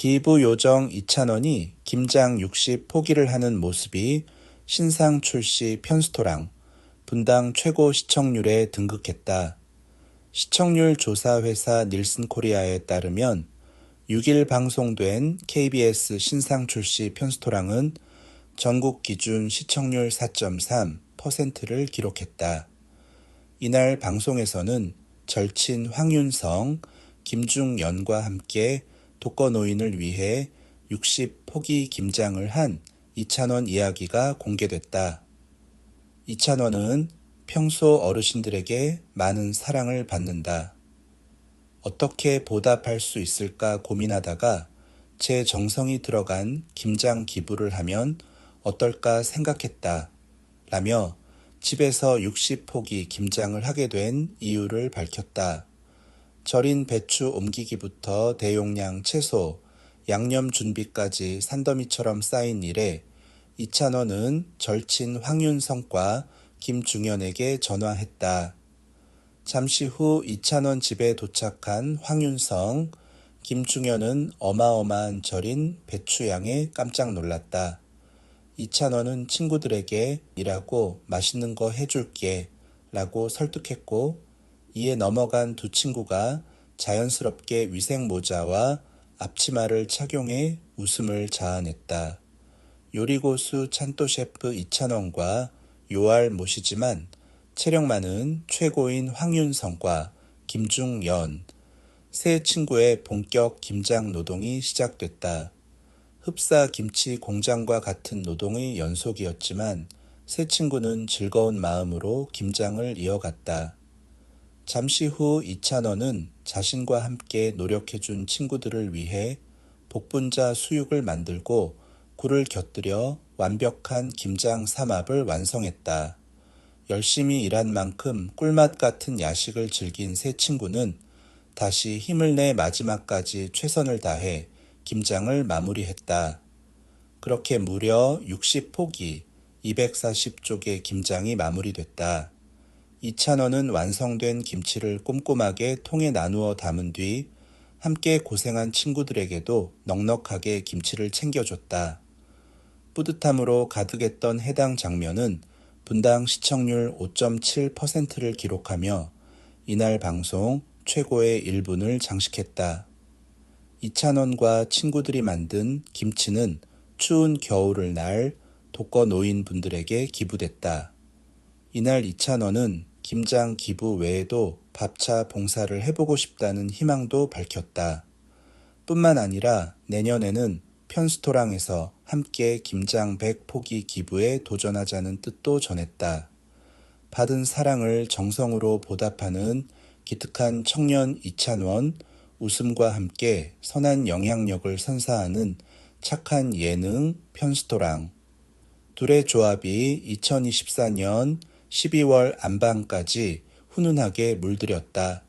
기부 요정 이찬원이 김장 60 포기를 하는 모습이 신상 출시 편스토랑 분당 최고 시청률에 등극했다. 시청률 조사 회사 닐슨 코리아에 따르면 6일 방송된 KBS 신상 출시 편스토랑은 전국 기준 시청률 4.3%를 기록했다. 이날 방송에서는 절친 황윤성, 김중연과 함께 독거노인을 위해 60 포기 김장을 한 이찬원 이야기가 공개됐다. 이찬원은 평소 어르신들에게 많은 사랑을 받는다. 어떻게 보답할 수 있을까 고민하다가 제 정성이 들어간 김장 기부를 하면 어떨까 생각했다. 라며 집에서 60포기 김장을 하게 된 이유를 밝혔다. 절인 배추 옮기기부터 대용량 채소, 양념 준비까지 산더미처럼 쌓인 일에 이찬원은 절친 황윤성과 김중현에게 전화했다. 잠시 후 이찬원 집에 도착한 황윤성, 김중현은 어마어마한 절인 배추양에 깜짝 놀랐다. 이찬원은 친구들에게 일하고 맛있는 거 해줄게 라고 설득했고 이에 넘어간 두 친구가 자연스럽게 위생 모자와 앞치마를 착용해 웃음을 자아냈다. 요리고수 찬또 셰프 이찬원과 요알 모시지만 체력만은 최고인 황윤성과 김중연 세 친구의 본격 김장 노동이 시작됐다. 흡사 김치 공장과 같은 노동의 연속이었지만 세 친구는 즐거운 마음으로 김장을 이어갔다. 잠시 후 이찬원은 자신과 함께 노력해준 친구들을 위해 복분자 수육을 만들고 굴을 곁들여 완벽한 김장 삼합을 완성했다. 열심히 일한 만큼 꿀맛 같은 야식을 즐긴 세 친구는 다시 힘을 내 마지막까지 최선을 다해 김장을 마무리했다. 그렇게 무려 60포기 240쪽의 김장이 마무리됐다. 이찬원은 완성된 김치를 꼼꼼하게 통에 나누어 담은 뒤 함께 고생한 친구들에게도 넉넉하게 김치를 챙겨줬다. 뿌듯함으로 가득했던 해당 장면은 분당 시청률 5.7%를 기록하며 이날 방송 최고의 1분을 장식했다. 이찬원과 친구들이 만든 김치는 추운 겨울을 날 독거 노인분들에게 기부됐다. 이날 이찬원은 김장 기부 외에도 밥차 봉사를 해보고 싶다는 희망도 밝혔다. 뿐만 아니라 내년에는 편스토랑에서 함께 김장 100포기 기부에 도전하자는 뜻도 전했다. 받은 사랑을 정성으로 보답하는 기특한 청년 이찬원, 웃음과 함께 선한 영향력을 선사하는 착한 예능 편스토랑. 둘의 조합이 2024년 12월 안방까지 훈훈하게 물들였다.